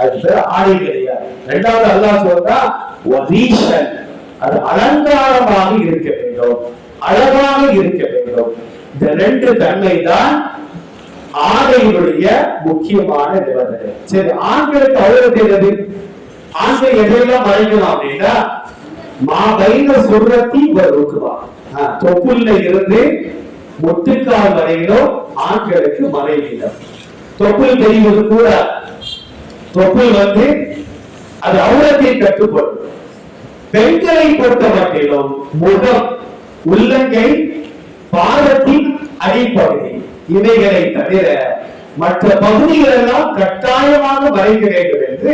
அது பேர் ஆடை கிடையாது அல்லாஹ் சொல்றா வதீஷன். அது அலங்காரமாக இருக்க வேண்டும். அழகாக இருக்க வேண்டும். இந்த ரெண்டு தன்மை தான் ஆடையினுடைய முக்கியமான நிபந்தனை. சரி ஆண்களுக்கு அவ்வளவு என்னது? ஆண்கள் எதையெல்லாம் மறைக்கணும் அப்படின்னா மா பைன சுரத்தி தொப்புள்ள இருந்து முட்டுக்கால் வரையிலும் ஆண்களுக்கு மறைவிடம் தொப்புள் தெரிவது கூட தொப்புள் வந்து அது அவ்வளத்தை கட்டுப்படும். பெண்களை பொறுத்த மட்டிலும் முகம் உள்ளங்கை பாதத்தின் அடிப்பகுதி. இவைகளை தவிர மற்ற பகுதிகள் எல்லாம் கட்டாயமாக வரைக்க வேண்டும் என்று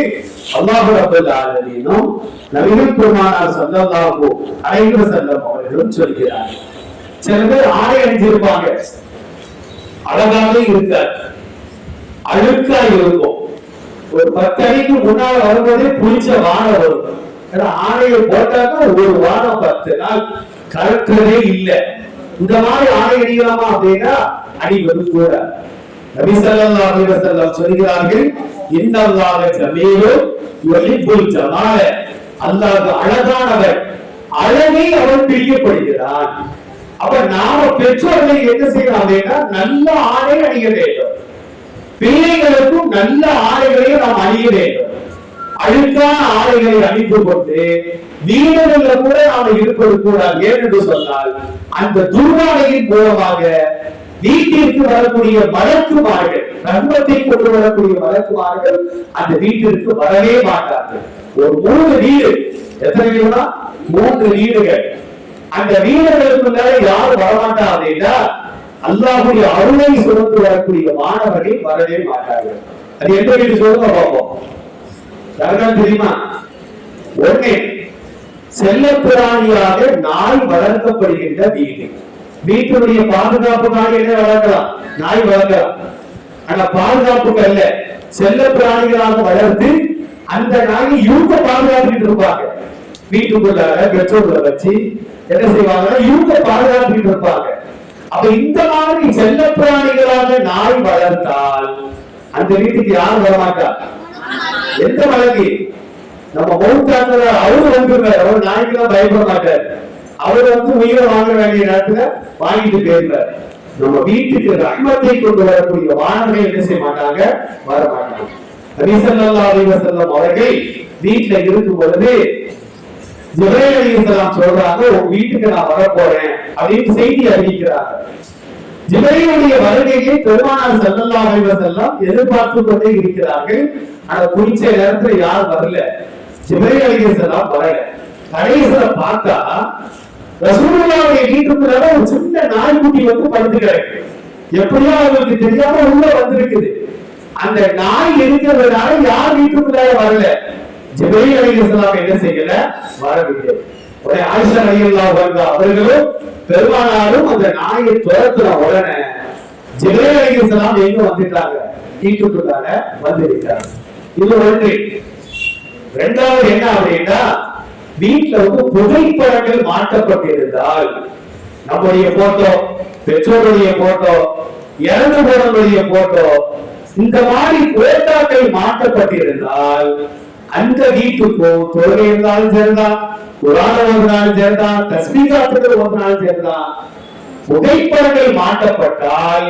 அல்லாஹு ரபுல் ஆலமீனும் நபிகள் பெருமானார் ஸல்லல்லாஹு அலைஹி செல்லம் அவர்களும் சொல்கிறார் சில பேர் ஆடை அணிஞ்சிருப்பாங்க. அழகாக இருக்காது. அழுக்கா இருக்கும். ஒரு பத்து அடிக்கு முன்னால வரும்போதே புளிச்ச வானம் வரும். ஏன்னா ஆணையை போட்டாக்க ஒரு வாரம் பத்து நாள் கலக்கிறதே இல்லை. இந்த மாதிரி ஆணை அடிக்கலாமா அப்படின்னா அடிவது கூட. நபி ஸல்லல்லாஹு அலைஹி வஸல்லம் சொல்கிறார்கள் இன்னல்லாஹ ஜமீலு யுஹிப்புல் ஜமால. அல்லாஹ் அழகானவர். அழகை அவன் பிரியப்படுகிறான். அப்ப நாம பெற்றோர்கள் என்ன செய்யலாம் அப்படின்னா நல்ல ஆடை அணிய வேண்டும். பிள்ளைகளுக்கும் நல்ல ஆடைகளையும் நாம் அணிய வேண்டும். அழுக்கான ஆடைகளை அணிந்து கொண்டு வீடுகள்ல கூட நாம் இருப்பது கூடாது. ஏனென்று சொன்னால் அந்த துர்நாடையின் மூலமாக வீட்டிற்கு வரக்கூடிய வழக்குமார்கள் தர்மத்தை கொண்டு வரக்கூடிய வழக்குமார்கள் அந்த வீட்டிற்கு வரவே மாட்டார்கள். ஒரு மூணு வீடு எத்தனை வீடுனா? மூன்று வீடுகள். அந்த வீடுகளுக்குள்ள யாரும் வரமாட்டார்கள் என்றால் அல்லாஹுடைய அருளை சுமந்து வரக்கூடிய மாணவர்கள் வரவே மாட்டார்கள். அது எந்த வீடு சொல்லுங்க பார்ப்போம்? யாருக்காவது தெரியுமா? ஒண்ணு செல்லப்பிராணியாக நாய் வளர்க்கப்படுகின்ற வீடு. வீட்டுடைய பாதுகாப்புக்காக என்ன வளர்க்கலாம்? நாய் வளர்க்கலாம். ஆனா பாதுகாப்புக்கு அல்ல செல்ல பிராணிகளாக வளர்த்து அந்த நாயை இவங்க பாதுகாத்துட்டு இருப்பாங்க. வீட்டுக்குள்ளார பெற்றோர்களை வச்சு என்ன செய்வாங்கன்னா இவங்க பாதுகாத்துட்டு இருப்பாங்க. அப்ப இந்த மாதிரி செல்ல பிராணிகளாக நாய் வளர்த்தால் அந்த வீட்டுக்கு யாரும் வரமாட்டா? எந்த வழக்கு நம்ம மௌத்தாக்குற அவரு வந்து அவர் நாய்க்கெல்லாம் பயப்பட மாட்டார் அவர் வந்து உயிரை வாங்க வேண்டிய நேரத்துல வாங்கிட்டு போயிருந்தார் நம்ம வீட்டுக்கு ரஹ்மத்தை கொண்டு வரக்கூடிய வானவர்கள் என்ன செய்ய மாட்டாங்க வர மாட்டாங்க நபி ஸல்லல்லாஹு அவர்கள் வீட்டுல இருக்கும் பொழுது ஜிப்ரீல் அலைஹிஸ்ஸலாம் சொல்றாங்க உங்க வீட்டுக்கு நான் வர போறேன் அப்படின்னு செய்தி அறிவிக்கிறாங்க ஜிப்ரீலுடைய வருகையை பெருமானார் ஸல்லல்லாஹு அலைஹி வஸல்லம் எதிர்பார்த்து கொண்டே இருக்கிறார்கள். ஆனா குறிச்ச நேரத்துல யார் வரல. ஜிப்ரீல் அலைஹிஸ்ஸலாம் வரல. கடைசியில பார்த்தா ரசூலுல்லாவுடைய வீட்டுக்குள்ள ஒரு சின்ன நாய்க்குட்டி வந்து படுத்து கிடக்கு. எப்படியோ அவங்களுக்கு தெரியாம உள்ள வந்திருக்குது. அந்த நாய் இருக்கிறதுனால யார் வீட்டுக்குள்ள வரல? ஜிப்ரீல் அலைஹிஸ்ஸலாம் என்ன செய்யல? வரவில்லை உடனே ஆயிஷா ரலியல்லாஹு அன்ஹா அவர்களும் பெருமானாரும் அந்த நாயை துரத்துற உடனே ஜிப்ரீல் அலைஹிஸ்ஸலாம் எங்க வந்துட்டாங்க? வீட்டுக்குள்ளார வந்திருக்காங்க இது ஒன்று. ரெண்டாவது என்ன அப்படின்னா வீட்டுல வந்து புகைப்படங்கள் மாற்றப்பட்டிருந்தால் நம்முடைய போட்டோ பெற்றோருடைய போட்டோ இறந்து போனவருடைய போட்டோ இந்த மாதிரி போட்டோக்கள் மாற்றப்பட்டிருந்தால் அந்த வீட்டுக்கோ தொழுகை இருந்தாலும் சரிதான் குரான ஓதுனாலும் சரிதான் தஸ்மீகாத்துக்கள் ஓதுனாலும் சரிதான் புகைப்படங்கள் மாட்டப்பட்டால்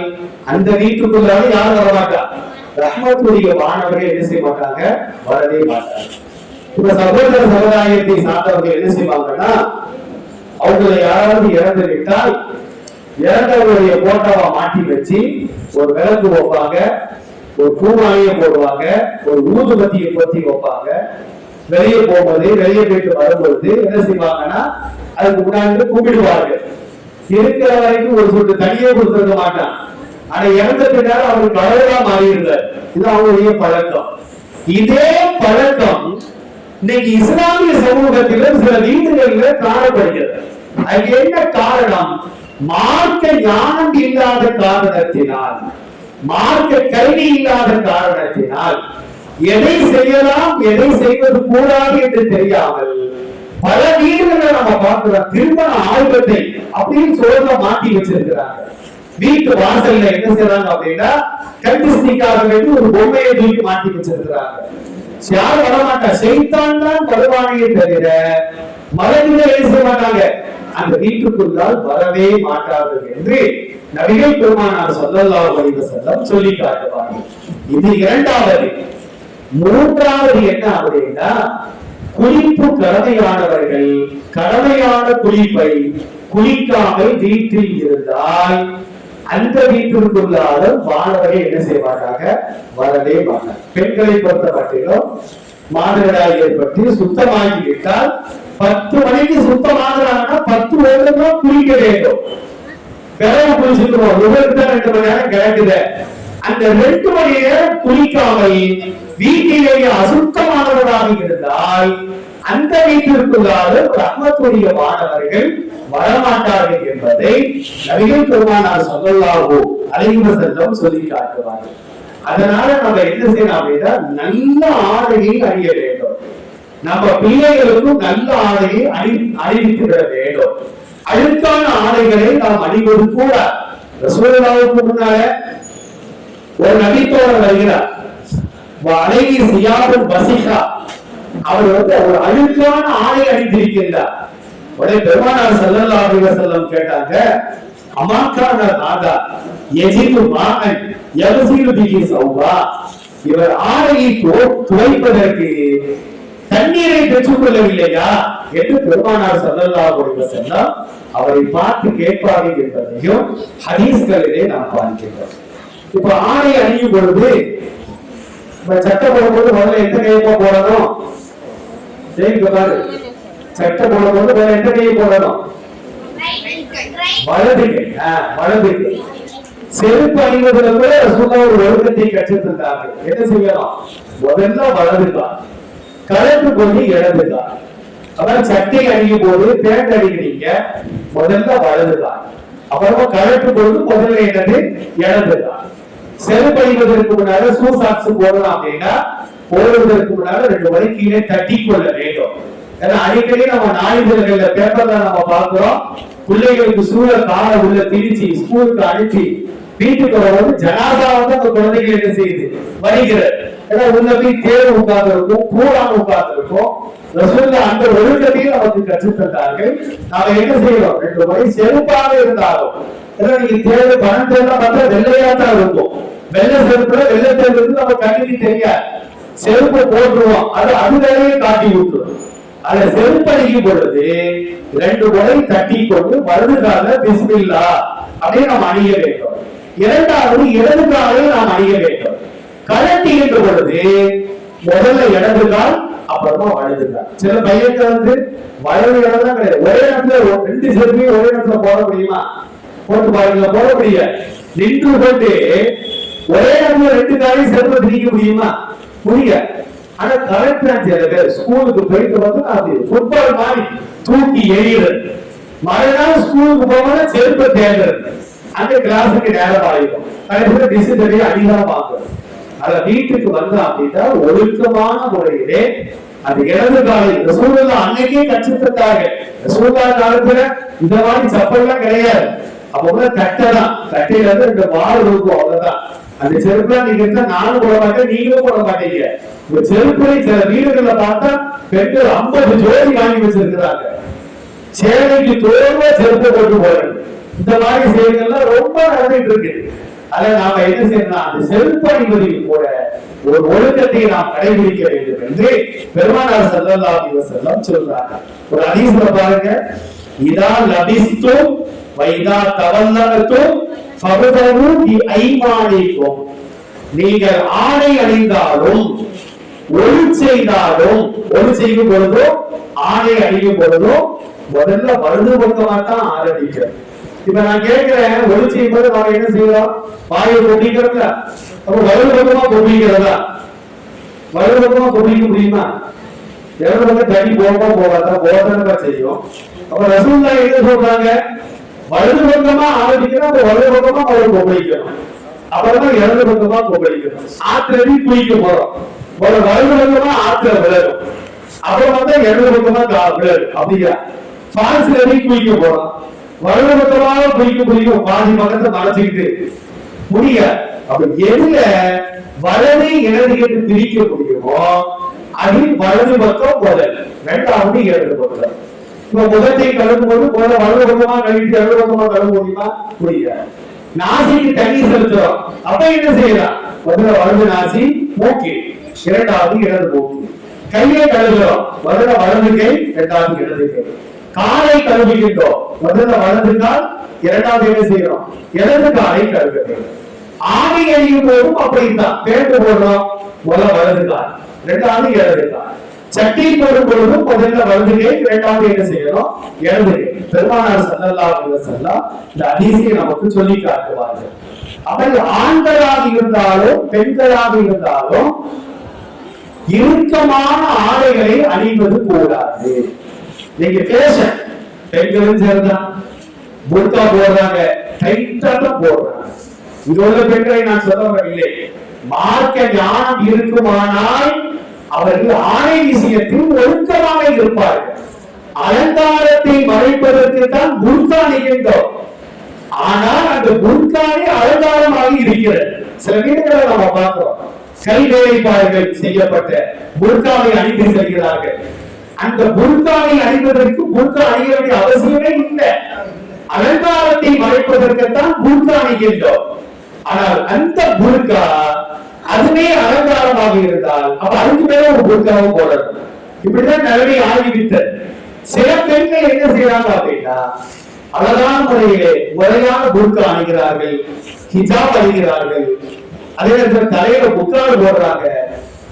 அந்த வீட்டுக்குள்ளாலும் யாரும் வரமாட்டா? ரஹ்மத்துடைய மாணவர்கள் என்ன செய்ய மாட்டாங்க வரவே மாட்டாங்க. இப்ப சகோதர சமுதாயத்தை சார்ந்தவர்கள் என்ன செய்வாங்கன்னா அவங்களை யாராவது இறந்து விட்டால் இறந்தவருடைய போட்டோவை மாட்டி வச்சு ஒரு விளக்கு வைப்பாங்க ஒரு பூமாலையை போடுவாங்க ஒரு ஊதுபத்தியை போத்தி வைப்பாங்க. வெளியே போகும்போது வெளியே போயிட்டு வரும்பொழுது என்ன செய்வாங்கன்னா அதுக்கு முன்னாடி கூப்பிடுவார்கள் இருக்கிற வரைக்கும் ஒரு சொட்டு தனியே கொடுத்துருக்க மாட்டான். ஆனா இறந்த பின்னால் அவருக்கு அழகா மாறி இருந்தார் இது அவருடைய பழக்கம். இதே பழக்கம் இன்னைக்கு இஸ்லாமிய சமூகத்திலும் சில வீடுகளில காணப்படுகிறது. அது என்ன காரணம்? மார்க்க ஞானம் இல்லாத காரணத்தினால். மார்க்க கல்வி இல்லாத காரணத்தினால் எதை செய்யலாம் எதை செய்வது கூடாது என்று தெரியாமல் பல வீடுகளை நம்ம பார்க்கிறோம். திருமண ஆல்பத்தை அப்படின்னு சொல்ல மாட்டி வச்சிருக்கிறாங்க. வீட்டு வாசல்ல என்ன செய்யறாங்க அப்படின்னா கண்டிஸ்டிக்காக வேண்டி ஒரு பொம்மையை தூக்கி மாட்டி வச்சிருக்கிறாங்க. யார் வரமாட்டா செய்தான் தான் வருவானையே தவிர மலர்களை என்ன செய்ய மாட்டாங்க. அந்த வீட்டுக்குள்ளால் வரவே மாட்டார்கள் என்று நபிகள் பெருமானார் சொல்லல்லா அலைஹி வஸல்லம் சொல்லி காட்டுவார்கள். இது இரண்டாவது. மூன்றாவது என்ன அப்படின்னா குளிப்பு கடமையானவர்கள் கடமையான குளிப்பை குளிக்காமல் வீட்டில் இருந்தால் அந்த வீட்டிற்குள்ளாலும் மாணவர்கள் என்ன செய்ய வரவே மாட்டாங்க. பெண்களை பொறுத்த மட்டிலும் மாதவிடாய் ஏற்பட்டு சுத்தமாகி விட்டால் பத்து மணிக்கு சுத்தமாகிறாங்கன்னா பத்து வருடம் தான் குளிக்க வேண்டும். கிளம்பு குளிச்சுக்கிறோம். ரெண்டு மணி நேரம் கிளம்புத. அந்த ரெண்டு மணி நேரம் குளிக்காமல் வீட்டிலேயே அசுத்தமானவராக இருந்தால் அந்த வீட்டிற்குள்ளாத ரஹ்மத்துடைய மாணவர்கள் வரமாட்டார்கள் என்பதை நவீன பெருமானார் சொல்லலாகோ அலைவ செல்லம் சொல்லி காட்டுவார்கள் அதனால நம்ம என்ன செய்யணும் அப்படின்னா நல்ல ஆடையை அணிய வேண்டும். நம்ம பிள்ளைகளுக்கும் நல்ல ஆடையை அணி அணிவித்து விட வேண்டும். அழுக்கான ஆடைகளை நாம் அணிவது கூட. ரசூலுல்லாவுக்கு முன்னால ஒரு நபித்தோழர் வருகிறார். அழகி சியாபுல் வசிகா அவர் வந்து ஒரு அழுக்கான ஆடை அணிந்திருக்கின்றார். உடனே பெருமானார் செல்லல்லா அலைஹி செல்லம் கேட்டாங்க அமாக்கான நாதா எஜிது மாமன் யவசிலு பிகி சௌபா இவர் ஆடையை துவைப்பதற்கு தண்ணீரை பெற்றுக் கொள்ளவில்லையா என்று பெருமானார் சல்லல்லா அலைஹி வஸல்லம் அவரை பார்த்து கேட்பார்கள் என்பதையும் ஹதீஸ்களிலே நாம் பார்க்கின்றோம். இப்ப ஆடை அணியும் பொழுது இப்ப சட்டை போடும்போது முதல்ல எந்த கையப்பா போடணும்? சரிங்க பாரு. சட்டை போடும்போது முதல்ல எந்த கையை போடணும்? வலது கை செருப்பு அணிவதுல கூட ரசூல்லா ஒரு ஒழுக்கத்தை கற்றுத் என்ன செய்யலாம்? முதல்ல வலது கால் கலப்பு கொண்டு அதான் சட்டை அணியும் போது பேண்ட் அணிக்கிறீங்க முதல்ல வலது அப்புறமா கலப்பு கொண்டு முதல்ல என்னது? இடது செருப்பு அணிவதற்கு முன்னால ஷூ சாக்ஸ் போடலாம் அப்படின்னா போடுவதற்கு முன்னால ரெண்டு வரை கீழே தட்டி கொள்ள வேண்டும். ஏன்னா அடிக்கடி நம்ம நாளிதழ்கள்ல பேப்பர்ல நம்ம பாக்குறோம் பிள்ளைகளுக்கு சூழ கால உள்ள திரிச்சு ஸ்கூலுக்கு அனுப்பி வீட்டுக்கு வரவும் ஜனாதா வந்து அந்த குழந்தைகள் என்ன செய்யுது? வருகிறது ஏன்னா உள்ள போய் தேர்வு உட்கார்ந்து இருக்கும் கூடாம உட்கார்ந்து இருக்கும் ரசூல்லா அந்த ஒழுக்கத்தையும் நமக்கு கற்றுத்தந்தார்கள் நாம என்ன செய்யறோம்? ரெண்டு மணி செருப்பாக இருந்தாலும். ஏன்னா நீங்க தேர்வு பணம் தேர்வு பார்த்தா வெள்ளையா தான் இருக்கும். வெள்ளை செருப்புல வெள்ளை தேர்வு நம்ம கண்ணுக்கு தெரியாது. செருப்பு போட்டுருவோம். அது அது வேலையை காட்டி விட்டுரும் அதை செருப்பு பொழுது ரெண்டு முறை தட்டி கொண்டு வலது கால பிஸ்மில்லா அப்படியே நாம் அணிய வேண்டும். இரண்டாவது இடது காலை நாம் அணிய வேண்டும். கழட்டுகின்ற பொழுது முதல்ல இடது கால் அப்புறமா வலது கால் சில பையன்கள் வந்து வலது இடம் தான் கிடையாது. ஒரே இடத்துல ரெண்டு செருப்பையும் ஒரே இடத்துல போட முடியுமா? போட்டு பாருங்க போட முடியாது. நின்று கொண்டு ஒரே இடத்துல ரெண்டு காலையும் செருப்பை திணிக்க முடியுமா? முடியாது. ஆனா கரெக்ட் தான் சில பேர் ஸ்கூலுக்கு போயிட்டு வந்து அது ஃபுட்பால் மாதிரி தூக்கி எறிகிறது மறுநாள் ஸ்கூலுக்கு போகும்போது செருப்பை தேடுறது அந்த கிளாஸுக்கு நேரம் ஆயிடும் கடைசியில் டிசிப்ளினே அதிகமா பார்க்கணும் அத வீட்டுக்கு வந்தா அப்படின்னா ஒழுக்கமான முறையிலே அது இடது இந்த ரசூலுல்லா அன்னைக்கே கற்றுத்தந்தாங்க. ரசூலுல்லா காலத்துல இந்த மாதிரி சப்பல்லாம் கிடையாது. அப்ப கூட கட்டை தான். கட்டையில இருந்து ரெண்டு வால் இருக்கும் அவ்வளவுதான். அந்த செருப்புலாம் நீங்க இருந்தா நானும் போட மாட்டேன் நீங்களும் போட மாட்டீங்க. இந்த செருப்பை சில வீடுகள்ல பார்த்தா பெண்கள் ஐம்பது ஜோடி வாங்கி வச்சிருக்கிறாங்க. சேவைக்கு தோல்வ செருப்பு கொண்டு போறது இந்த மாதிரி செயல்கள்லாம் ரொம்ப நடந்துட்டு இருக்கு. அதை நாம என்ன செய்யணும் அந்த செருப்பு அணிவதில் கூட ஒரு ஒழுக்கத்தை நாம் கடைபிடிக்க வேண்டும் என்று பெருமானார் செல்லல்லா செல்லம் சொல்றாங்க. ஒரு அதிசல பாருங்க. இதா லபிஸ்தும் வைதா தவல்லகத்தும் ஃபபதரு பி ஐமானிக்கும். நீங்கள் ஆடை அணிந்தாலும் ஒரு செய்தாலும் ஒரு செய்யும் பொழுதும் ஆணை அடிக்கும் பொழுதும் முதல்ல வலது பக்கமா தான் ஆரம்பிக்கிறோம் இப்ப நான் கேட்கிறேன் ஒரு செய்யும் போது நாம என்ன செய்யறோம்? வாயை கொட்டிக்கிறோம்ல அப்ப வலது பக்கமா கொட்டிக்கிறதா வலது பக்கமா கொட்டிக்க முடியுமா? இடது பக்கம் தண்ணி போகமா போகாதா போகாதான் செய்யும். அப்ப ரசூல்லா என்ன சொல்றாங்க? வலது பக்கமா ஆரம்பிக்கிறோம் அப்ப வலது பக்கமா அவர் கொப்பளிக்கணும் அப்புறமா இடது பக்கமா கொப்பளிக்கணும் ஆத்திரவி குளிக்க போறோம். ஒரு வலது பக்கமா ஆத்திர அப்புறம் வந்து எழுபது பக்கமா கா- விலகு அப்படிங்கிறா. ஃபால்ஸ்ல குளிக்க போறோம். வலது பக்கமாக குளிக்க குளிக்க பாதி பக்கத்தை மறைச்சிக்கிட்டு. முடிய. அப்ப எதுல வலது இடது என்று பிரிக்க முடியுமோ அதில் வலது பக்கம் முதல். ரெண்டாவது இடது பக்கம். இப்ப முதத்தை கலந்து போது முதல்ல வலது பக்கமா கழுவிட்டு இடது பக்கமா கலந்து முடியுமா? முடியாது. நாசிக்கு தண்ணி செலுத்துறோம். அப்ப என்ன செய்யலாம்? முதல்ல வலது நாசி மூக்கு இரண்டாவது இடது போக்கு. கையை கழுவுறோம் வருட வலது கை இரண்டாவது இடது கை. காலை கழுவுகின்றோம். வருட வலது கால் இரண்டாவது என்ன செய்யறோம் இடது காலை கழுவுகிறோம். ஆணி அணியும் போதும் அப்படித்தான். பேட்டு போடுறோம். முதல்ல வலது கால் இரண்டாவது இடது கால். சட்டி போடும் பொழுதும் முதல்ல வலது கை இரண்டாவது என்ன செய்யணும் இடது கை. பெருமானார் சல்லல்லா செல்லாம் இந்த அதிசயை நமக்கு சொல்லி காட்டுவார்கள். அவர்கள் ஆண்களாக இருந்தாலும் பெண்களாக இருந்தாலும் இறுக்கமான ஆடைகளை அணிவது கூடாது நீங்க பேச பெண்களும் சேர்ந்தான் புர்கா போடுறாங்க டைட்டா தான் போடுறாங்க. இது உள்ள பெண்களை நான் சொல்ல வரவில்லை. மார்க்க ஞானம் இருக்குமானால் அவர்கள் ஆணை விஷயத்தில் ஒழுக்கமாக இருப்பார்கள். அலங்காரத்தை மறைப்பதற்கு தான் புர்கா நிகழ்ந்தோம். ஆனால் அந்த புர்கானே அலங்காரமாக இருக்கிறது. சில வீடுகளை நம்ம பார்க்கிறோம். கை வேலைப்பாடுகள் செய்யப்பட்ட புர்காவை அணிந்து செல்கிறார்கள். அந்த புர்காவை அணிவதற்கு புர்கா அணிய வேண்டிய அவசியமே இல்லை. அலங்காரத்தை மறைப்பதற்குத்தான் புர்கா அணிகின்றோம் ஆனால் அந்த புர்கா அதுவே அலங்காரமாக இருந்தால் அப்ப அதுக்கு மேல ஒரு புர்காவும் போடணும். இப்படிதான் நிலைமை ஆகிவிட்டது சில பெண்கள் என்ன செய்யறாங்க அப்படின்னா அழகான முறையிலே முறையான புர்கா அணிகிறார்கள் ஹிஜாப் அணிகிறார்கள் அதே நேரத்தில் தலையில புக்காடு போடுறாங்க.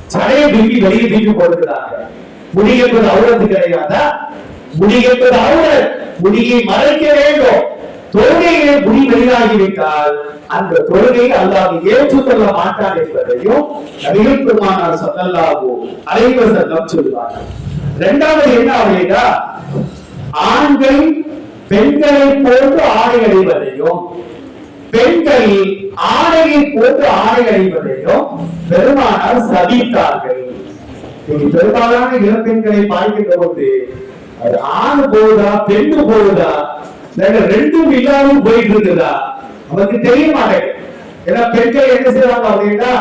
சடையை தூக்கி வெளியே தூக்கி போடுகிறாங்க முடி என்பது அவுரத்து கிடையாதா? முடி என்பது அவுரத் முடியை மறைக்க வேண்டும். தொழுகையிலே முடி வெளியாகிவிட்டால் அந்த தொழுகையை அல்லாது ஏற்றுக்கொள்ள மாட்டான் என்பதையும் நபிகள் பெருமானார் சொல்லல்லாகோ அலைவர் சட்டம் சொல்வார்கள் இரண்டாவது என்ன அப்படின்னா ஆண்கள் பெண்களை போன்று ஆடை அடைவதையும் பெண்கள் ஆடையை போட்டு ஆடை அணிவதையும் பெருமானார் சபித்தார்கள். நீங்க பெரும்பாலான இளப்பெண்களை பார்க்கின்ற போது அது ஆண் போகுதா பெண்ணு போகுதா ரெண்டும் இல்லாமல் போயிட்டு இருக்குதா அவருக்கு தெரிய மாட்டேங்குது. ஏன்னா பெண்கள் என்ன செய்வாங்க அப்படின்னா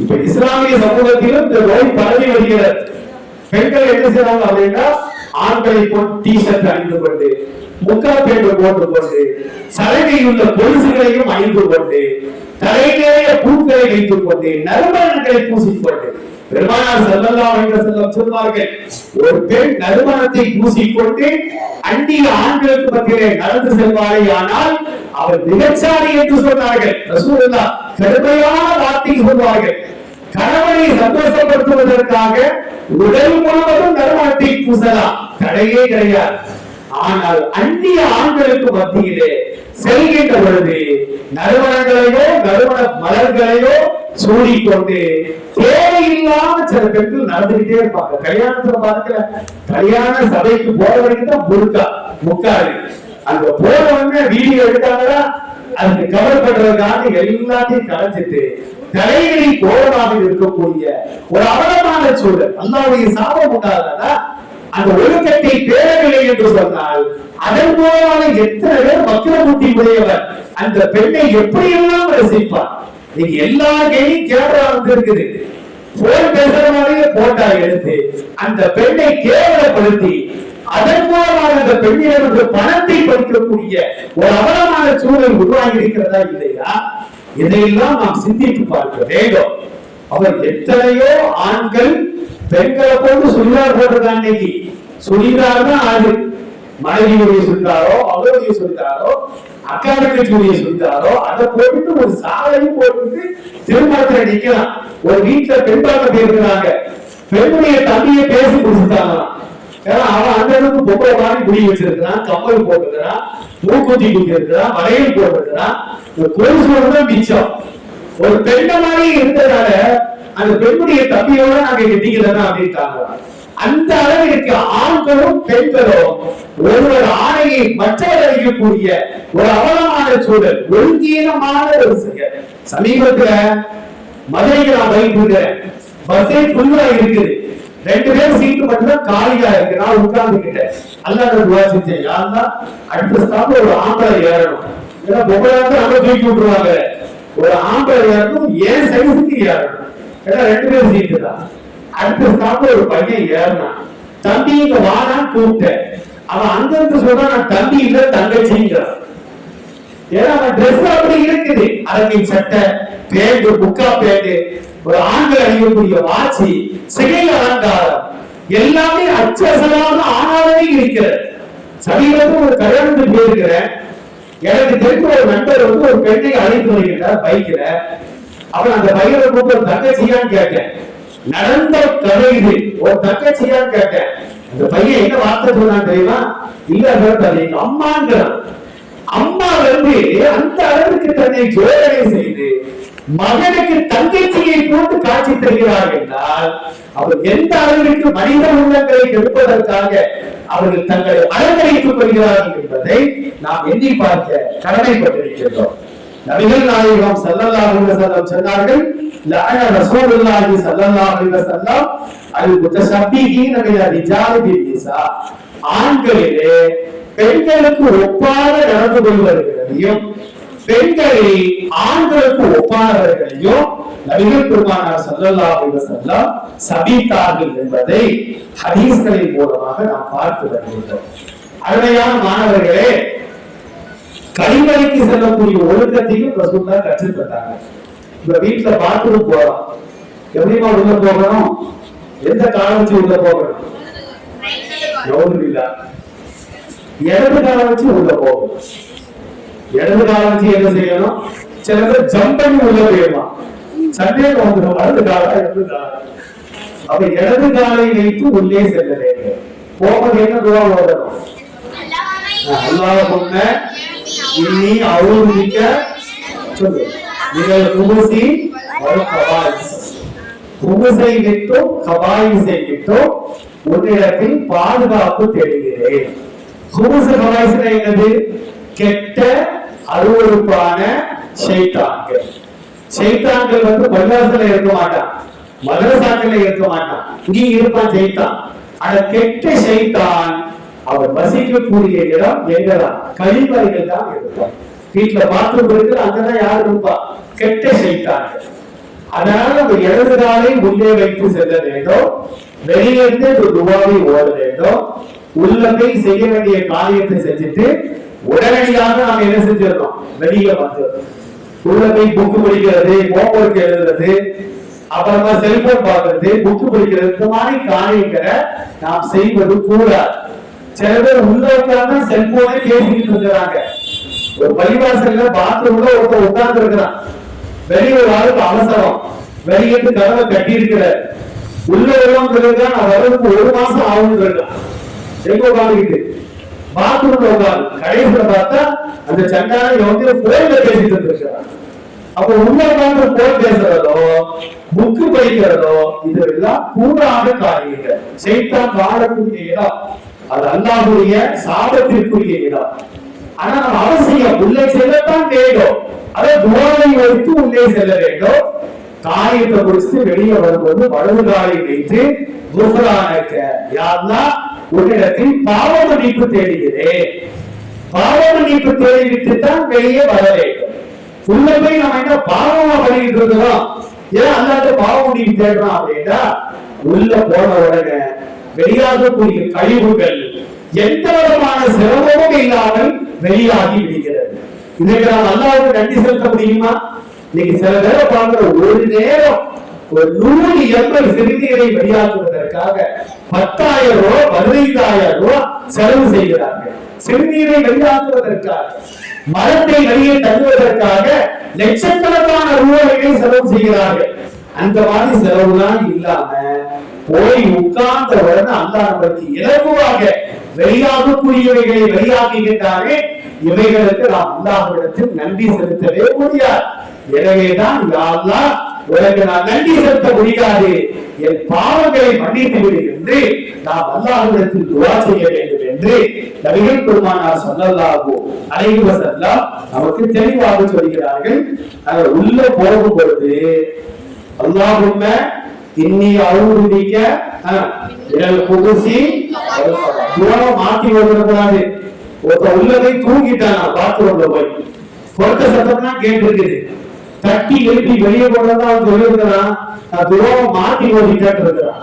இப்ப இஸ்லாமிய சமூகத்திலும் இந்த நோய் பரவி வருகிறது. பெண்கள் என்ன செய்வாங்க அப்படின்னா ஆண்களை போட்டு டி ஷர்ட் அணிந்து கொண்டு முக்கா பேண்டு போட்டுக் கொண்டு சலகையுள்ள கொலுசுகளையும் அணிந்து கொண்டு தலையிலேயே பூக்களை வைத்துக் கொண்டு நறுமணங்களை பூசிக்கொண்டு பெருமானார் செல்லலாம் என்று செல்லம் சொல்வார்கள் ஒரு பெண் நறுமணத்தை பூசிக்கொண்டு அந்நிய ஆண்களுக்கு மத்தியிலே நடந்து செல்வாரே ஆனால் அவர் மிகச்சாரி என்று சொன்னார்கள். ரசூலுல்லா கடுமையான வார்த்தை சொல்வார்கள். கணவனை சந்தோஷப்படுத்துவதற்காக உடல் முழுவதும் நறுமணத்தை பூசலாம். தடையே கிடையாது. ஆனால் அந்நிய ஆண்களுக்கு மத்தியிலே செல்கின்ற பொழுது நறுமணங்களையோ நறுமண மலர்களையோ சூடிக்கொண்டு தேவையில்லாம சில பெண்கள் நடந்துகிட்டே இருப்பாங்க. கல்யாணத்துல பார்க்கல கல்யாண சபைக்கு போற வரைக்கும் தான் முழுக்கா முக்காரு அங்க போன வீடியோ எடுத்தாங்களா? அதுக்கு கவர் பண்றதுக்காக எல்லாத்தையும் கலைச்சிட்டு தலைகளை கோரமாக இருக்கக்கூடிய ஒரு அவலமான சூழல். அல்லாவுடைய சாபம் உண்டாதான் அந்த ஒழுக்கத்தை பேரவில்லை என்று சொன்னால் அதன் மூலமாக எத்தனை பேர் வக்கிரபுத்தி உடையவர்? அந்த பெண்ணை எப்படியெல்லாம் ரசிப்பார்? நீங்க எல்லா கையும் கேமரா வந்து இருக்குது. போன் பேசுற மாதிரியே போட்டா எடுத்து அந்த பெண்ணை கேவலப்படுத்தி அதன் மூலமாக அந்த பெண்ணிலிருந்து பணத்தை பறிக்கக்கூடிய ஒரு அவலமான சூழல் உருவாகி இருக்கிறதா இல்லையா? இதையெல்லாம் நாம் சிந்தித்து பார்க்க வேண்டும். அவர் எத்தனையோ ஆண்கள் பெண்களை போட்டு சுடிதார் போட்டிருக்காங்க இன்னைக்கு. சுடிதார் தான் ஆடு. மனைவியுடைய சுடிதாரோ அவருடைய சுடிதாரோ அக்கா தங்கச்சியுடைய சுடிதாரோ அதை போட்டுட்டு ஒரு சாலையும் போட்டுட்டு திருமணத்துல நிக்கலாம். ஒரு வீட்டுல பெண் பார்க்க போயிருக்கிறாங்க. பெண்ணுடைய தம்பியை பேசி கொடுத்துட்டாங்களாம். ஏன்னா அவன் அந்த அளவுக்கு பொம்பளை மாதிரி முடி வச்சிருக்கிறான் கம்மல் போட்டுக்கிறான் மூக்குத்தி குத்தி இருக்கிறான் வளையல் போட்டுக்கிறான். ஒரு கொலுசு தான் மிச்சம். ஒரு பெண்ண மாதிரி இருந்ததால அந்த பெண்ணுடைய தம்பியோட நாங்க கட்டிக்கிறதா அப்படின்ட்டாங்க. அந்த அளவிற்கு ஆண்களும் பெண்களும் ஒருவர் ஆணையை மற்றவர் அறியக்கூடிய ஒரு அவலமான சூழல் ஒழுங்கீனமான ஒரு செயல் சமீபத்துல மதுரைக்கு நான் பஸ்ஸே ஃபுல்லா இருக்குது. ரெண்டு பேர் சீட்டு மட்டும் காலியா இருக்கு. நான் உட்கார்ந்துக்கிட்டேன். அல்லாத துவா செஞ்சேன். யாருன்னா அடுத்த ஸ்டாப்ல ஒரு ஆம்பளை ஏறணும். ஏன்னா பொம்பளை வந்து நம்ம தூக்கி விட்டுருவாங்க. ஒரு ஆம்பளை ஏறணும் ஏன் சைஸுக்கு ஏறணும்? ஏன்னா ரெண்டு பேரும் சீட்டு தான் அடுத்த ஸ்டாப்ல ஒரு பையன் ஏறினான். தம்பி இங்க வானா கூப்பிட்டேன். அவன் அங்க இருந்து சொல்றான் நான் தம்பி இல்ல தங்கச்சிங்கிறான். ஏன்னா அவன் ட்ரெஸ் அப்படி இருக்குது. அரங்கை சட்டை பேண்ட் புக்கா பேண்ட் ஒரு ஆண்கள் அணியக்கூடிய வாட்சி சிகை அலங்காரம். எல்லாமே அச்சசலான ஆணாவே இருக்கிறது. சமீபத்தில் ஒரு கல்யாணத்துக்கு போயிருக்கிறேன். எனக்கு தெரிஞ்ச ஒரு நண்பர் வந்து ஒரு பெண்ணை அழைத்து வருகிறார் பைக்ல அவன் அந்த பையனை கூப்பிட்டு ஒரு தங்கச்சியான்னு கேட்டேன். நடந்த கதை இது. ஒரு தங்கச்சியான்னு கேட்டேன். அந்த பையன் என்ன வார்த்தை சொன்னான் தெரியுமா? இல்ல சார் எங்க அம்மாங்கிறான். அம்மா வந்து அந்த அளவுக்கு தன்னை ஜோதனை செய்து மகனுக்கு தங்கச்சியை போட்டு காட்சி தருகிறார் என்றால் அவர் எந்த அளவிற்கு மனித உள்ளங்களை எடுப்பதற்காக அவர்கள் தங்களை அலங்கரித்துக் கொள்கிறார்கள் என்பதை நாம் எண்ணி பார்க்க கடமைப்பட்டிருக்கின்றோம். நபிகள் நாயகம் ஸல்லல்லாஹு அலைஹி வஸல்லம் சொன்னார்கள் லஅன ரசூலுல்லாஹி ஸல்லல்லாஹு அலைஹி வஸல்லம் அல் முத்தஷப்பீஹீன மின ரிஜாலி பின் நிசா ஆண்களிலே பெண்களுக்கு ஒப்பான நடந்து கொள்வர்களையும் பெண்களை ஆண்களுக்கு ஒப்பானவர்களையும் நபிகள் பெருமானார் ஸல்லல்லாஹு அலைஹி வஸல்லம் சபித்தார்கள் என்பதை ஹதீஸ்களின் மூலமாக நாம் பார்த்து வருகின்றோம். அருமையான மாணவர்களே கழிவறைக்கு செல்லக்கூடிய ஒழுக்கத்தையும் ரசூல்லா கற்றுத் தந்தாங்க இப்ப வீட்டுல பாத்ரூம் போறோம் எப்படிமா உள்ள போகணும்? எந்த காலம் வச்சு உள்ள போகணும்? எவ்வளவு இல்ல இடது காலம் வச்சு உள்ள போகணும். இடது காலம் வச்சு என்ன செய்யணும்? சில பேர் ஜம்ப் பண்ணி உள்ள போயிடலாம். சந்தேகம் வந்துடும். வலது காலம் இடது காலம் அப்ப இடது காலை வைத்து உள்ளே செல்ல வேண்டும். போகும்போது என்ன தூரம் ஓடணும்? அல்லாஹ் இன்னி அவுதிக்க சொல்லு. நீங்கள் குமுசி ஒரு கபாயிஸ் குமுசை விட்டும் கபாயிஸை விட்டும் உன்னிடத்தில் பாதுகாப்பு தேடுகிறேன். குமுசு கபாயிஸ்னா என்னது? கெட்ட அருவருப்பான ஷைத்தான்கள் ஷைத்தான்கள் வந்து பள்ளிவாசல்ல இருக்க மாட்டான். மதரசாக்கள்ல இருக்க மாட்டான். இங்கேயும் இருப்பான் சைத்தான். ஆனா கெட்ட சைத்தான் அவர் வசிக்கக்கூடிய இடம் எங்கதான்? கழிவறைகள் தான் இருக்கும். வீட்டுல பாத்ரூம் இருக்கு அங்கதான் யார் இருப்பா? கெட்ட செய்தார்கள் அதனால அந்த இடது காலை உள்ளே வைத்து செல்ல வேண்டும். வெளியிலிருந்து ஒரு துவாவை ஓட வேண்டும். உள்ள போய் செய்ய வேண்டிய காரியத்தை செஞ்சுட்டு உடனடியாக நாம் என்ன செஞ்சிடணும்? வெளியே வந்து. உள்ள போய் புக்கு படிக்கிறது ஹோம்ஒர்க் எழுதுறது அப்புறமா செல்போன் பார்க்கறது புக்கு படிக்கிறது இந்த மாதிரி காரியங்களை நாம் செய்வது கூடாது. சில பேர் உள்ள உட்கார்ந்து செல்போனே பேசிக்கிட்டு இருக்கிறாங்க. ஒரு பள்ளிவாசல்ல பாத்ரூம்ல ஒருத்தர் உட்கார்ந்து இருக்கிறான். வெளியே ஒரு ஆளுக்கு அவசரம். வெளியிட்டு கதவை கட்டி இருக்கிறார். உள்ள சொல்லிருக்கான் நான் வர்றதுக்கு ஒரு மாசம் ஆகும்னு இருக்கான் எங்க உட்காந்துக்கிட்டு பாத்ரூம்ல உட்காந்து கடைசியில பார்த்தா அந்த சண்டான வந்து போன்ல பேசிட்டு இருக்கிறான் அப்ப உள்ள போய் பேசுறதோ புக்கு படிக்கிறதோ இதெல்லாம் கூடாத காரியங்கள். செய்தான் வாழக்கூடிய இடம். அது அல்லாவுடைய சாபத்திற்குரிய இடம். ஆனா நம்ம அவசியம் உள்ளே செல்லத்தான் வேண்டும். அதை துவாரை வைத்து உள்ளே செல்ல வேண்டும். காயத்தை குடிச்சு வெளியே வரும்போது வலது காலை வைத்து குஃபரானக்க யாருன்னா உன்னிடத்தில் பாவ மன்னிப்பு தேடுகிறேன். பாவ மன்னிப்பு தேடிவிட்டு தான் வெளியே வர வேண்டும். உள்ள போய் நம்ம என்ன பாவமா பண்ணிட்டு இருக்கிறோம் ஏன் அல்லாத பாவம் மன்னிப்பு தேடுறோம் அப்படின்னா உள்ள போன உடனே வெளியாகக்கூடிய கழிவுகள் எந்த விதமான சிரமமும் இல்லாமல் வெளியாகி விடுகிறது. இன்னைக்கு நாம் அல்லாவுக்கு நன்றி செலுத்த முடியுமா? இன்னைக்கு சில பேரை பார்க்கிற ஒரு நேரம் ஒரு நூறு எண்பது சிறுநீரை வெளியாக்குவதற்காக பத்தாயிரம் ரூபாய் பதினைந்தாயிரம் ரூபாய் செலவு செய்கிறார்கள். சிறுநீரை வெளியாக்குவதற்காக. மரத்தை வெளியே தங்குவதற்காக லட்சக்கணக்கான ரூபாய்களை செலவு செய்கிறார்கள். அந்த மாதிரி செலவுலாம் இல்லாம போய் உட்கார்ந்த உடனே அல்லா இலகுவாக வெளியாகக்கூடியவைகளை வெளியாக்குகின்றாரே. இவைகளுக்கு நாம் அல்லாஹ்விடத்தில் நன்றி செலுத்தவே முடியாது. எனவேதான் யா அல்லாஹ் உனக்கு நான் நன்றி செலுத்த முடியாது. என் பாவங்களை மன்னித்து விடு என்று நாம் அல்லாஹ்விடத்தில் துவா செய்ய வேண்டும். என்று நபிகள் பெருமானார் ஸல்லல்லாஹு அலைஹி வஸல்லம் நமக்கு தெளிவாக சொல்கிறார்கள். நாங்கள் உள்ள போகும் பொழுது அல்லாஹும்ம இன்னி அவுதுபிக்க இரல் குதுசி துவாவை மாத்தி ஓடக்கூடாது ஒருத்த உள்ளதை தூங்கிட்டான் பாத்ரூம்ல போய். பொறுத்த சத்தம்னா கேட்டு இருக்குது தட்டி எழுப்பி வெளியே கொண்டு அவன் சொல்லியிருக்கிறான் நான் துரோவை மாத்தி ஓடிட்டு இருக்கிறான்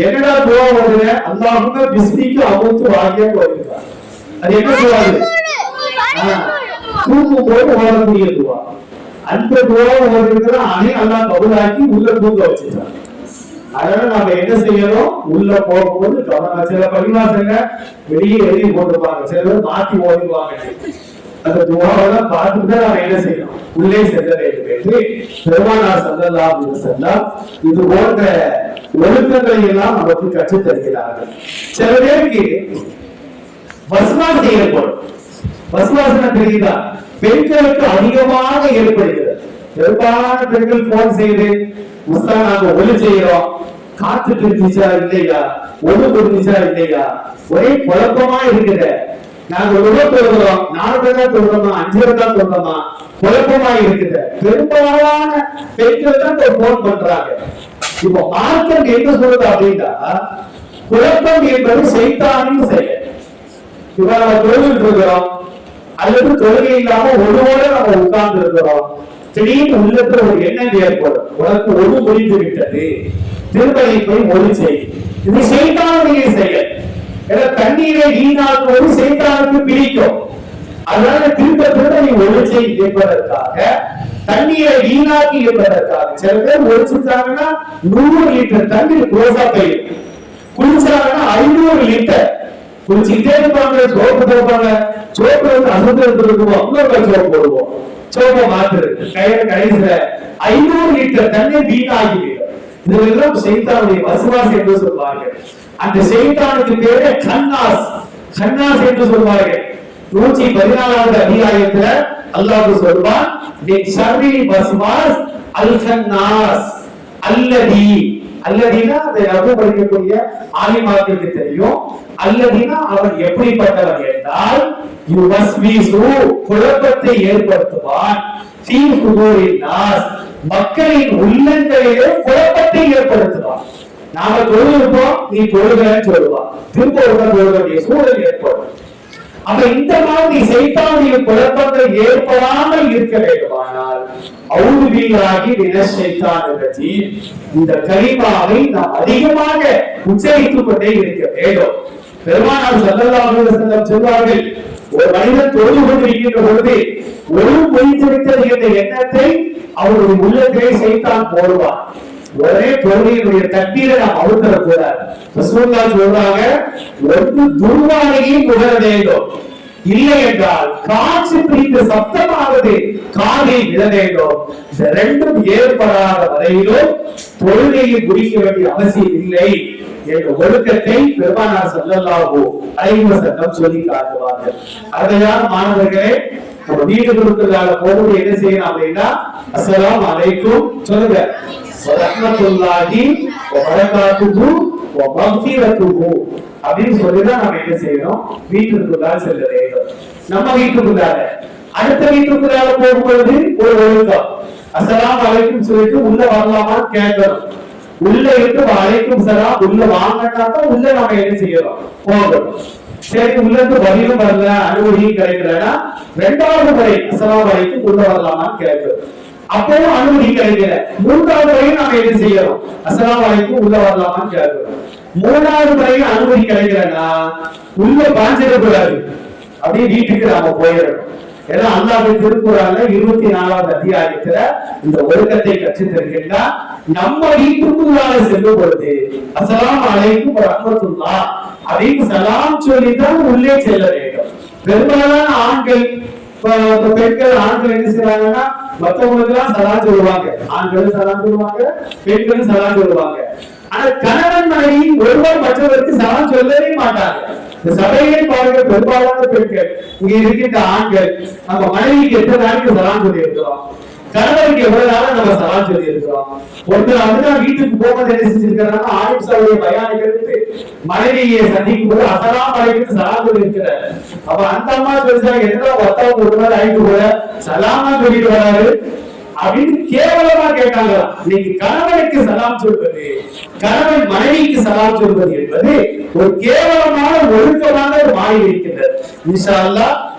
என்னடா துவா வருது அல்லாஹுமே பிஸ்மிக்கு அமுத்து வாங்கியே போயிருக்கான் அது என்ன சொல்லுவாரு தூங்கும் போது ஓடக்கூடிய துவா. அந்த துவா ஓடுறதுக்கு அணை அல்லாஹ் கபுலாக்கி உள்ள தூங்க வச்சிருக்காங்க அதனால நாம என்ன செய்யணும்? உள்ள போகும்போது சில பரிமாசங்க வெளியே எழுதி போட்டுப்பாங்க. சில பேர் மாத்தி ஓடிடுவாங்க. அந்த துவாவெல்லாம் பார்த்துட்டு தான் என்ன செய்யணும்? உள்ளே செல்ல வேண்டும் என்று பெருமானார் செல்லலாம் அலைஹி வஸல்லம் இது போன்ற ஒழுக்கங்களை எல்லாம் நமக்கு கற்றுத் தருகிறார்கள். சில பேருக்கு வசுவாசம் ஏற்படும். வசுவாசனம் தெரியுதா? பெண்களுக்கு அதிகமாக ஏற்படுகிறது. பெரும்பாலான பெண்கள் போன் செய்து உஸ்தா நாங்க ஒளி செய்யறோம். காத்துட்டு இருந்துச்சா இல்லையா? ஒளி இருந்துச்சா இல்லையா? ஒரே குழப்பமா இருக்கிற நாங்க ஒரு ரூபா சொல்றோம் நாலு ரூபா சொல்றோமா அஞ்சு ரூபா சொல்றோமா? குழப்பமா இருக்குது. பெரும்பாலான பெண்கள் தான் போன் பண்றாங்க. இப்போ மார்க்கம் என்ன சொல்றது அப்படின்னா குழப்பம் என்பது சைத்தானின் செயல். இப்ப நம்ம தொழுகிட்டு இருக்கிறோம். அல்லது தொழுகை இல்லாம ஒருவோட நம்ம உட்கார்ந்து இருக்கிறோம். திடீர்னு உள்ளத்துல ஒரு எண்ணம் ஏற்படும். உனக்கு ஒன்று முடிந்து விட்டது. திருப்பதி போய் ஒளி செய். இது சைத்தானுடைய செயல். தண்ணீரை வீணாக்குவது சேத்தானுக்கு பிடிக்கும். அதனால திரும்ப திரும்ப நீ ஒழிச்சை என்பதற்காக தண்ணீரை வீணாக்கி என்பதற்காக சில பேர் ஒழிச்சுட்டாங்கன்னா நூறு லிட்டர் தண்ணீர் க்ளோஸா போயிடும். குளிச்சாங்கன்னா ஐநூறு லிட்டர். குளிச்சுக்கிட்டே இருப்பாங்க சோப்பு போடுவாங்க. சோப்பு வந்து அசந்து எடுத்துருக்குவோம் இன்னொரு சோப்பு போடுவோம். சோப்பை மாத்துறது. கையில கடைசியில ஐநூறு லிட்டர் தண்ணீர் வீணாகிவிடும் இதெல்லாம் செய்தாவுடைய வசுவாசி என்று சொல்வார்கள். அந்த செய்தானுக்கு பேரு கண்ணாஸ் கண்ணாஸ் என்று சொல்வார்கள். நூற்றி பதினாலாவது அதிகாரத்துல அல்லாஹ் சொல்வான் அல் கன்னாஸ் அல்லதி. அல்லதினா அதை ரகு படிக்கக்கூடிய ஆலிமாக்களுக்கு தெரியும். அல்லதினா அவன் எப்படிப்பட்டவன் என்றால் யுவஸ்வீசு குழப்பத்தை ஏற்படுத்துவான். ஃபீ நாஸ். மக்களின் உள்ளங்களிலே குழப்பத்தை ஏற்படுத்துவான். நாம தொழுவிருப்போம் நீ தொழுகன்னு சொல்லுவா. திரும்ப ஒரு தொழுக வேண்டிய சூழல் ஏற்படும். அப்ப இந்த மாதிரி சைத்தானுடைய குழப்பங்கள் ஏற்படாமல் இருக்க வேண்டுமானால் ஔதுபில்லாகி வினசைத்தான் இந்த கரிமாவை நாம் அதிகமாக உச்சரித்துக் கொண்டே இருக்க வேண்டும். பெருமானார் ஸல்லல்லாஹு அலைஹி சொல்வார்கள் ஒரு மனிதன் தொழுது கொண்டிருக்கின்ற பொழுது ஒரு பொய்த்து விட்டது என்ற எண்ணத்தை அவருடைய உள்ளத்திலே சைத்தான் போடுவான். ஒரே தொழுகையினுடைய தண்ணீரை நாம் அவுத்தர கூடாது ரசூலுல்லாஹ் சொல்றாங்க ஒன்று துர்வானையை புகழ வேண்டும். இல்லை என்றால் காற்று பிடித்து சத்தமாவது காதில் விட வேண்டும். இந்த ரெண்டும் ஏற்படாத வரையிலும் தொழுகையை குறிக்க வேண்டிய அவசியம் இல்லை என்ற ஒழுக்கத்தை பெருமானார் ஸல்லல்லாஹு அலைஹி சட்டம் சொல்லி காட்டுவார்கள். அதையார் மாணவர்களே நம்ம வீடுகளுக்குள்ளால போகும்போது என்ன செய்யணும் அப்படின்னா அஸ்ஸலாமு அலைக்கும் சொல்லுங்க. வரஹ்மத்துல்லாஹி வ பரகாத்துஹு வ மக்ஃபிரத்துஹு அப்படின்னு சொல்லிதான் நம்ம என்ன செய்யணும்? வீட்டுக்குள்ளார செல்ல வேண்டும். நம்ம வீட்டுக்குள்ளார. அடுத்த வீட்டுக்குள்ளார போகும்பொழுது ஒரு ஒழுக்கம். அஸ்ஸலாமு அலைக்கும் சொல்லிட்டு உள்ள வரலாமான்னு கேட்கணும். உள்ள இருந்து அழைக்கும் சலாம் உள்ள வாங்கினா தான் உள்ள நம்ம என்ன செய்யறோம் போகணும். சரி உள்ள இருந்து பதிலும் வரல அனுமதியும் கிடைக்கலன்னா ரெண்டாவது முறை அஸ்ஸலாமு அலைக்கும் உள்ள வரலாமான்னு கேட்கணும் அப்பவும் அனுமதி கிடைக்கல. மூன்றாவது முறையும் நாம என்ன செய்யறோம்? அஸ்ஸலாமு அலைக்கும் உள்ள வரலாமான்னு கேட்கணும் மூணாவது முறையும் அனுமதி கிடைக்கலன்னா உள்ள பாஞ்சிடக்கூடாது அப்படியே வீட்டுக்கு நாம போயிடணும். ஏன்னா அல்லாவுடைய திருக்குறான்ல இருபத்தி நாலாவது அத்தியாயத்துல இந்த ஒழுக்கத்தை கற்றுத் நம்ம வீட்டுக்குள்ளால செல்லும் பொழுது அசலாம் அழைக்கும் ரஹ்மத்துல்லா அதையும் சலாம் சொல்லித்தான் உள்ளே செல்ல வேண்டும். பெரும்பாலான ஆண்கள் பெண்கள் ஆண்கள் என்ன செய்றாங்கன்னா மத்தவங்களுக்கு எல்லாம் சொல்லுவாங்க. ஆண்களும் சலாம் சொல்லுவாங்க பெண்களும் சலாம் சொல்லுவாங்க. ஆனா கணவன் மனைவி ஒருவர் மற்றவருக்கு சலாம் சொல்லவே மாட்டாங்க. இந்த சபையை பாருங்க பெரும்பாலான பெண்கள் இங்க இருக்கின்ற ஆண்கள் நம்ம மனைவிக்கு எத்தனை நாளைக்கு சலாம் சொல்லி இருக்கிறோம் கணவருக்கு எவ்வளவு நாளும் நம்ம சலாம் சொல்லி இருக்கிறோம் ஒருத்தர் அப்படிதான் வீட்டுக்கு போகும்போது என்ன செஞ்சிருக்கிறாங்க? ஆயுஷ் அவருடைய பயானிகளுக்கு மனைவியை சந்திக்கும் போது அசலாம் அழைக்கிறது சலாம் சொல்லி இருக்கிறார் அப்ப அந்த அம்மா பெருசா எத்தனை ஒத்தவங்க ஒரு மாதிரி ஆயிட்டு போல சலாமா சொல்லிட்டு வராரு? அப்படின்னு கேவலமா கேட்டாங்க. இன்னைக்கு கணவனுக்கு சலாம் சொல்வது கணவன் மனைவிக்கு சலாம் சொல்வது என்பது ஒரு கேவலமான ஒழுக்கமாக ஒரு மாறி இருக்கின்றது. இன்ஷா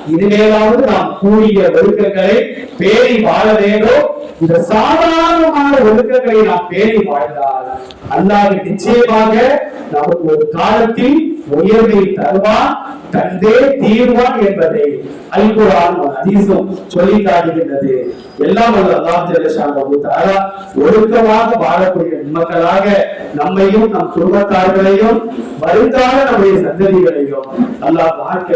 இனிமேலாவது நாம் கூடிய ஒழுக்கங்களை பேணி வாழ வேண்டும். இந்த சாதாரணமான ஒழுக்கங்களை நாம் பேணி வாழ்ந்தால் அல்லாது நிச்சயமாக நமக்கு ஒரு காலத்தில் உயர்வை தருவான் தந்தே தீர்வான் என்பதை அல்குரான் அதிசம் சொல்லி காட்டுகின்றது. எல்லாம் வல்ல அல்லாஹ் ஜல்லஷானஹு ஒழுக்கமாக வாழக்கூடிய மக்களாக நம்மையும் நம் குடும்பத்தார்களையும் வருங்கால நம்முடைய சந்ததிகளையும் அல்லாஹ் வாழ்க்கை